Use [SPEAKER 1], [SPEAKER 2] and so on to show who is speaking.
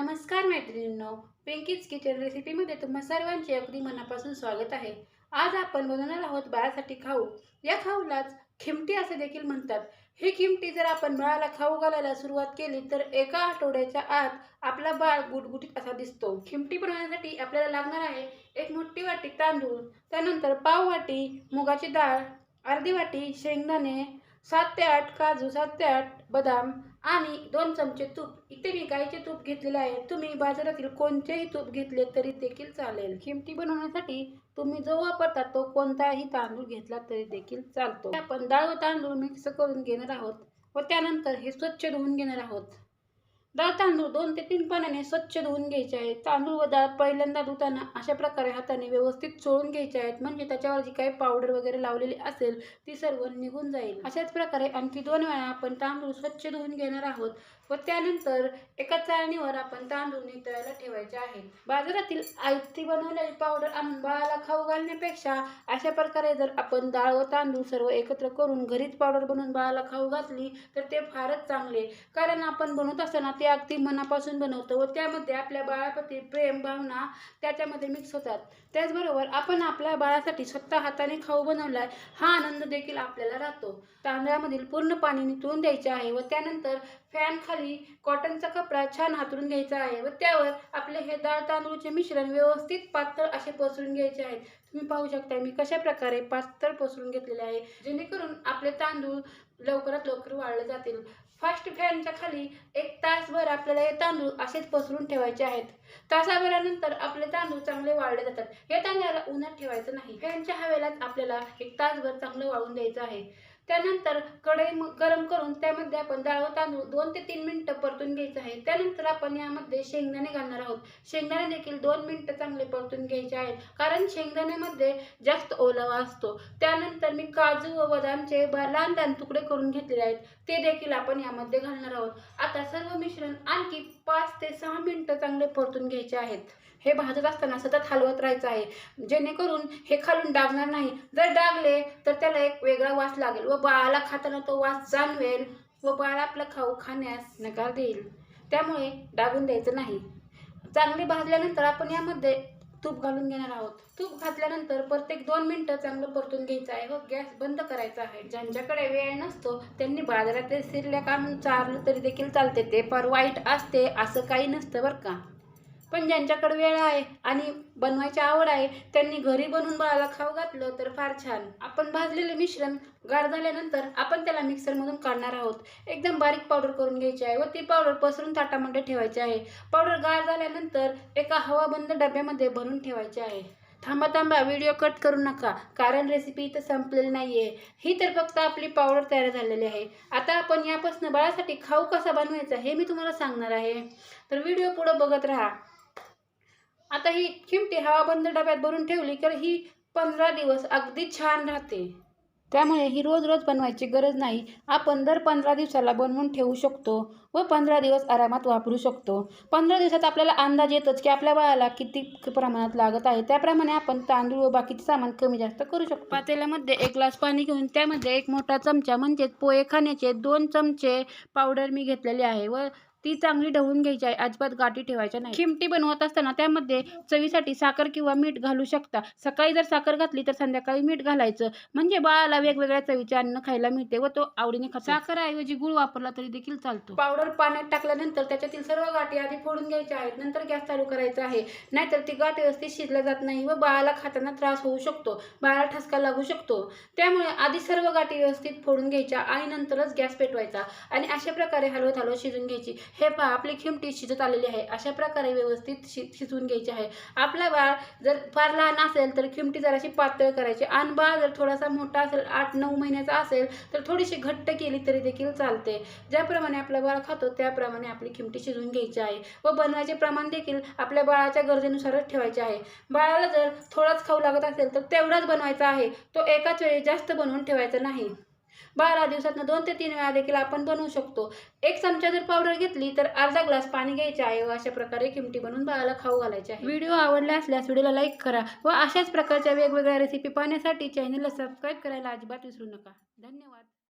[SPEAKER 1] नमस्कार मैत्रिणींनो pinkies kitchen रेसिपीमध्ये तुम्हा सर्वांचे अगदी मनापासून स्वागत आहे. आज आपण बनवणार आहोत बाळासाठी खाऊ. या खाऊलाच खिमटी असे देखील म्हणतात. ही खिमटी जर आपण बाळाला खाऊ घालायला सुरुवात केली तर एका आठवड्याच्या आत आपला बाळ गुटगुटीत असा दिसतो. खिमटी बनवण्यासाठी आपल्याला लागणार आहे एक मोठी वाटी तांदूळ त्यानंतर पाव वाटी मुगाची डाळ अर्धी वाटी शेंगदाणे सात ते आठ काजू सात ते आठ बदाम आणि दोन चमचे तूप. इथे मी गाईचे तूप घेतलेले आहे. तुम्ही बाजारातील कोणतेही तूप घेतले तरी देखील चालेल. खिमटी बनवण्यासाठी तुम्ही जो वापरता तो कोणताही तांदूळ घेतला तरी देखील चालतो. आपण डाळ व तांदूळ मिक्स करून घेणार आहोत व त्यानंतर हे स्वच्छ धुवून घेणार आहोत. डाळ तांदूळ दोन ते तीन पाण्याने स्वच्छ धुवून घ्यायचे आहेत. तांदूळ व डाळ पहिल्यांदा धुताना अशा प्रकारे हाताने व्यवस्थित चोळून घ्यायचे आहेत. म्हणजे त्याच्यावर जी काही पावडर वगैरे लावलेली असेल ती सर्व निघून जाईल. अशाच प्रकारे आणखी दोन वेळा आपण तांदूळ स्वच्छ धुवून घेणार आहोत व त्यानंतर एका चाळणीवर आपण तांदूळ नितळायला ठेवायचे आहेत. बाजारातील आयती बनवलेली पावडर आणून बाळाला खाऊ घालण्यापेक्षा अशा प्रकारे जर आपण डाळ व तांदूळ सर्व एकत्र करून घरीच पावडर बनवून बाळाला खाऊ घातली तर ते फारच चांगले. कारण आपण बनवत असताना ते अगदी मनापासून बनवतो व त्यामध्ये आपल्या बाळाप्रती प्रेम भावना त्याच्यामध्ये मिक्स होतात. त्याचबरोबर आपण आपल्या बाळासाठी स्वतः हाताने खाऊ बनवलाय हा आनंद देखील आपल्याला राहतो. तांदळामधील पूर्ण पाणी निथळून द्यायचे आहे व त्यानंतर फॅन खाली कॉटनचा कपडा छान हातरून घ्यायचा आहे व त्यावर आपले हे डाळ तांदूळचे मिश्रण व्यवस्थित पातळ असे पसरून घ्यायचे आहेत तुम्ही पाहू शकता मी कशा प्रकारे पातळ पसरून घेतलेले आहे. जेणेकरून आपले तांदूळ लवकरात लवकर वाळले जातील. फास्ट फॅनच्या खाली एक तासभर आपल्याला हे तांदूळ असेच पसरून ठेवायचे आहेत. तासाभरानंतर आपले तांदूळ चांगले वाळले जातात. हे तांदळाला उन्हात ठेवायचं नाही. फॅनच्या हवेलाच आपल्याला एक तासभर चांगलं वाळून द्यायचं आहे. त्यानंतर कढई गरम करून त्यामध्ये आपण डाळ व तांदूळ दोन ते तीन मिनिटं परतून घ्यायचं आहे. त्यानंतर आपण यामध्ये शेंगदाणे घालणार आहोत. शेंगदाणे देखील दोन मिनिटं चांगले परतून घ्यायचे आहेत. कारण शेंगदाण्यामध्ये जास्त ओलावा असतो. त्यानंतर मी काजू व बदामचे लहान लहान तुकडे करून घेतलेले आहेत. ते देखील आपण यामध्ये घालणार आहोत. आता सर्व मिश्रण आणखी पाच ते सहा मिनिटं चांगले परतून घ्यायचे आहेत. हे भाजत असताना सतत हलवत राहायचं आहे. जेणेकरून हे खालून डागणार नाही. जर डागले तर त्याला एक वेगळा वास लागेल व बाळाला खाताना तो वास जाणवेल व बाळ आपलं खाऊ खाण्यास नकार देईल. त्यामुळे डागून द्यायचं नाही. चांगले भाजल्यानंतर आपण यामध्ये तूप घालून घेणार आहोत. तूप घातल्यानंतर प्रत्येक दोन मिनटं चांगलं परतून घ्यायचं आहे व गॅस बंद करायचा आहे. ज्यांच्याकडे वेळ नसतो त्यांनी बाजारात शिरल्या काढून चारलं तरी देखील चालते. ते फार वाईट असते असं काही नसतं बरं का. पण ज्यांच्याकडे वेळ आहे आणि बनवायची आवड आहे त्यांनी घरी बनवून बाळाला खाऊ घातलं तर फार छान. आपण भाजलेले मिश्रण गार झाल्यानंतर आपण त्याला मिक्सरमधून काढणार आहोत. एकदम बारीक पावडर करून घ्यायची आहे व ती पावडर पसरून ताटामध्ये ठेवायची आहे. पावडर गार झाल्यानंतर एका हवाबंद डब्यामध्ये भरून ठेवायची आहे. थांबा थांबा व्हिडिओ कट करू नका कारण रेसिपी इथं संपलेली नाही आहे ही तर फक्त आपली पावडर तयार झालेली आहे. आता आपण यापासून बाळासाठी खाऊ कसा बनवायचा हे मी तुम्हाला सांगणार आहे. तर व्हिडिओ पुढं बघत राहा. आता ही खिमटी हवाबंद डब्यात भरून ठेवली तर ही पंधरा दिवस अगदी छान राहते. त्यामुळे ही रोज रोज बनवायची गरज नाही. आपण दर पंधरा दिवसाला बनवून ठेवू शकतो. व पंधरा दिवस आरामात वापरू शकतो. पंधरा दिवसात आपल्याला अंदाज येतोच की आपल्या बाळाला किती प्रमाणात लागत आहे. त्याप्रमाणे आपण तांदूळ व बाकीचे सामान कमी जास्त करू शकतो. पातेल्यामध्ये एक ग्लास पाणी घेऊन त्यामध्ये एक मोठा चमचा म्हणजेच पोहे खाण्याचे दोन चमचे पावडर मी घेतलेले आहे व ती चांगली ढवळून घ्यायची आहे. अजिबात गाठी ठेवायच्या नाही. खिमटी बनवत असताना त्यामध्ये चवीसाठी साखर किंवा मीठ घालू शकता. सकाळी जर साखर घातली तर संध्याकाळी मीठ घालायचं. म्हणजे बाळाला वेगवेगळ्या चवीचे अन्न खायला मिळते व तो आवडीने खातो. साखर ऐवजी गुळ वापरला तरी देखील चालतो. पावडर पाण्यात टाकल्यानंतर त्याच्यातील सर्व गाठी आधी फोडून घ्यायच्या आहेत. नंतर गॅस चालू करायचा आहे. नाहीतर ती गाठ व्यवस्थित शिजल्या जात नाही व बाळाला खाताना त्रास होऊ शकतो. बाळाला ठसका लागू शकतो. त्यामुळे आधी सर्व गाठी व्यवस्थित फोडून घ्यायच्या आणि नंतरच गॅस पेटवायचा आणि अशा प्रकारे हलवत हलवत शिजून घ्यायची. हे पहा आपली खिमटी शिजत आलेली आहे. अशा प्रकारे व्यवस्थित शि शिजवून घ्यायची आहे. आपला बाळ जर फार लहान असेल तर खिमटी जराशी पातळ करायची आणि बाळ जर थोडासा मोठा असेल आठ नऊ महिन्याचा असेल तर थोडीशी घट्ट केली तरी देखील चालते. ज्याप्रमाणे आपला बाळ खातो त्याप्रमाणे आपली किमती शिजवून घ्यायची आहे व बनवायचे प्रमाण देखील आपल्या बाळाच्या गरजेनुसारच ठेवायचे आहे. बाळाला जर थोडाच खाऊ लागत असेल तर तेवढाच बनवायचा आहे. तो एकाच वेळी जास्त बनवून ठेवायचा नाही. बारा दिवसातनं दोन ते तीन वेळा देखील आपण बनवू शकतो. एक चमचा जर पावडर घेतली तर अर्धा ग्लास पाणी घ्यायचे आहे व अशा प्रकारे किमटी बनवून बाळाला खाऊ घालायचे आहे. व्हिडिओ आवडला असल्यास व्हिडिओला लाईक करा व अशाच प्रकारच्या वेगवेगळ्या रेसिपी पाहण्यासाठी चॅनलला सबस्क्राईब करायला अजिबात विसरू नका. धन्यवाद.